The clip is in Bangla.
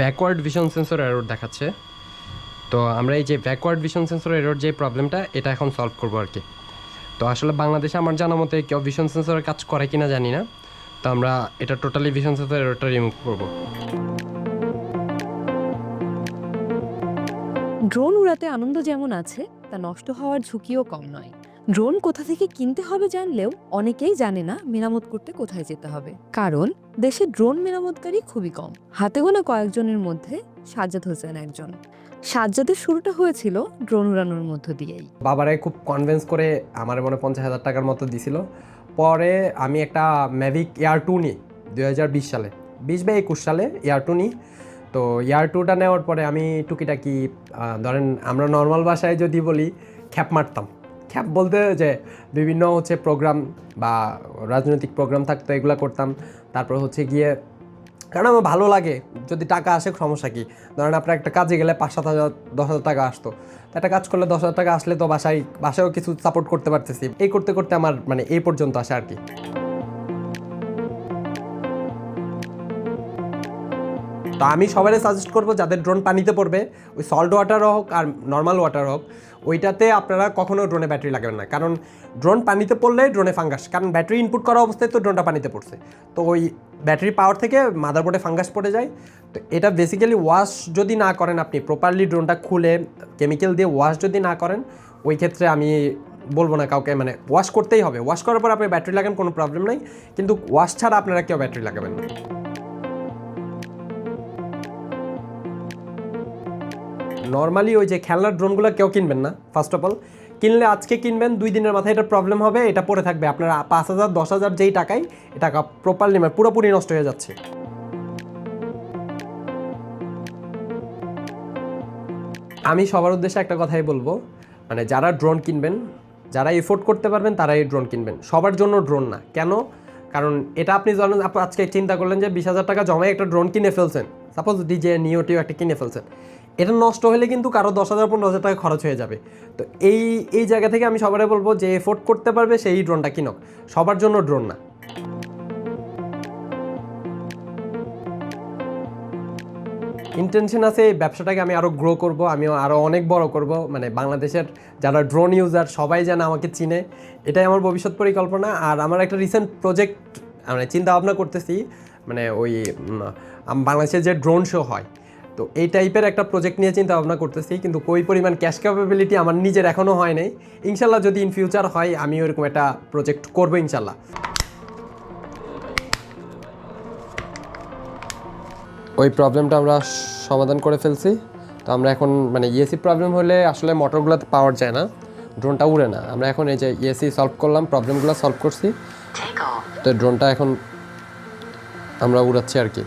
ব্যাকওয়ার্ড ভিশন সেন্সর এরর দেখাচ্ছে। তো আমরা এই যে ব্যাকওয়ার্ড ভিশন সেন্সর এরর যে প্রবলেমটা এটা এখন সলভ করব আর কি। তো আসলে বাংলাদেশে আমার জানা মতে কেউ ভিশন সেন্সরের কাজ করে কিনা জানি না। তো আমরা এটা টোটালি ভিশন সেন্সর এররটা রিমুভ করব। ড্রোন উড়াতে আনন্দ যেমন আছে, তা নষ্ট হওয়ার ঝুঁকিও কম নয়। ড্রোন কোথা থেকে কিনতে হবে জানলেও অনেকেই জানে না মেরামত করতে কোথায় যেতে হবে। কারণ দেশে ড্রোন মেরামতকারী খুবই কম। হাতে গোনা কয়েকজনের মধ্যে সাজ্জাদ হোসেন একজন। সাজ্জাদের শুরুটা হয়েছিল ড্রোন উড়ানোর মধ্য দিয়েই। বাবারাই খুব কনভেন্স করে আমার মনে পঞ্চাশ হাজার টাকার মতো দিছিল। পরে আমি একটা ম্যাভিক এয়ার টু নিই দু হাজার বিশ সালে। বিশ বা একুশ সালে এয়ার টু নিই। তো এয়ার টুটা নেওয়ার পরে আমি টুকিটাকি ধরেন আমরা নর্মাল ভাষায় যদি বলি, খ্যাপ মারতাম। খ্যাপ বলতে যে বিভিন্ন হচ্ছে প্রোগ্রাম বা রাজনৈতিক প্রোগ্রাম থাকতো, এগুলো করতাম। তারপর হচ্ছে গিয়ে, কারণ আমার ভালো লাগে, যদি টাকা আসে সমস্যা কী? ধরেন আপনার একটা কাজে গেলে পাঁচ সাত হাজার, দশ হাজার টাকা আসতো। একটা কাজ করলে দশ হাজার টাকা আসলে তো বাসায়, বাসায়ও কিছু সাপোর্ট করতে পারতেছি। এই করতে করতে আমার মানে এই পর্যন্ত আসে আর কি। তো আমি সবাই সাজেস্ট করব, যাদের ড্রোন পানিতে পড়বে, ওই সল্ট ওয়াটার হোক আর নর্মাল ওয়াটার হোক, ওইটাতে আপনারা কখনো ড্রোনে ব্যাটারি লাগাবেন না। কারণ ড্রোন পানিতে পড়লে ড্রোনে ফাঙ্গাস কারণ ব্যাটারি ইনপুট করা অবস্থায় তো ড্রোনটা পানিতে পড়ছে। তো ওই ব্যাটারি পাওয়ার থেকে মাদারবোর্ডে ফাঙ্গাস পড়ে যায়। তো এটা বেসিক্যালি ওয়াশ যদি না করেন আপনি প্রপারলি ড্রোনটা খুলে কেমিক্যাল দিয়ে ওয়াশ যদি না করেন, ওই ক্ষেত্রে আমি বলব না কাউকে মানে ওয়াশ করতেই হবে। ওয়াশ করার পর আপনি ব্যাটারি লাগান, কোনো প্রবলেম নাই। কিন্তু ওয়াশ ছাড়া আপনারা কেউ ব্যাটারি লাগাবেন না। নর্মালি ওই যে খেলনার ড্রোনগুলো কেউ কিনবেন না ফার্স্ট অফ অল কিনলে আজকে কিনবেন, দুই দিনের মাথায় এটা প্রবলেম হবে, এটা পড়ে থাকবে। আপনার পাঁচ হাজার, দশ হাজার যেই টাকায়, এটা প্রপারলি মানে পুরোপুরি নষ্ট হয়ে যাচ্ছে। আমি সবার উদ্দেশ্যে একটা কথাই বলব মানে যারা ড্রোন কিনবেন, যারা এফোর্ড করতে পারবেন, তারাই ড্রোন কিনবেন। সবার জন্য ড্রোন না। কেন? কারণ এটা আপনি জানেন আজকে চিন্তা করলেন যে বিশ হাজার টাকা জমায় একটা ড্রোন কিনে ফেলছেন। সাপোজ ডিজে নিওটিও একটা কিনে ফেলছেন। এটা নষ্ট হলে কিন্তু কারও দশ হাজার, পনেরো হাজার টাকা খরচ হয়ে যাবে। তো এই এই জায়গা থেকে আমি সবাই বলব যে এফোর্ড করতে পারবে, সেই ড্রোনটা কিনুক। সবার জন্য ড্রোন না। ইন্টেনশন আছে, এই ব্যবসাটাকে আমি আরও গ্রো করব আমি আরও অনেক বড় করব। মানে বাংলাদেশের যারা ড্রোন ইউজার সবাই যেন আমাকে চিনে। এটাই আমার ভবিষ্যৎ পরিকল্পনা। আর আমার একটা রিসেন্ট প্রজেক্ট মানে চিন্তা ভাবনা করতেছি মানে ওই বাংলাদেশের যে ড্রোন শো হয় তো এই টাইপের একটা প্রজেক্ট নিয়ে চিন্তা ভাবনা করতেছি কিন্তু কই পরিমাণ ক্যাশ ক্যাপাবিলিটি আমার নিজের এখনও হয় নাই। ইনশাল্লাহ যদি ইন ফিউচার হয় আমি ওরকম একটা প্রজেক্ট করব ইনশাল্লাহ। ওই প্রবলেমটা আমরা সমাধান করে ফেলছি। তো আমরা এখন মানে ইএসি প্রবলেম হলে আসলে মোটরগুলোতে পাওয়ার যায় না ড্রোনটা উড়ে না। আমরা এখন এই যে ইএসি সলভ করলাম প্রবলেমগুলো সলভ করছি। তো ড্রোনটা এখন আমরা উড়াচ্ছি আর কি।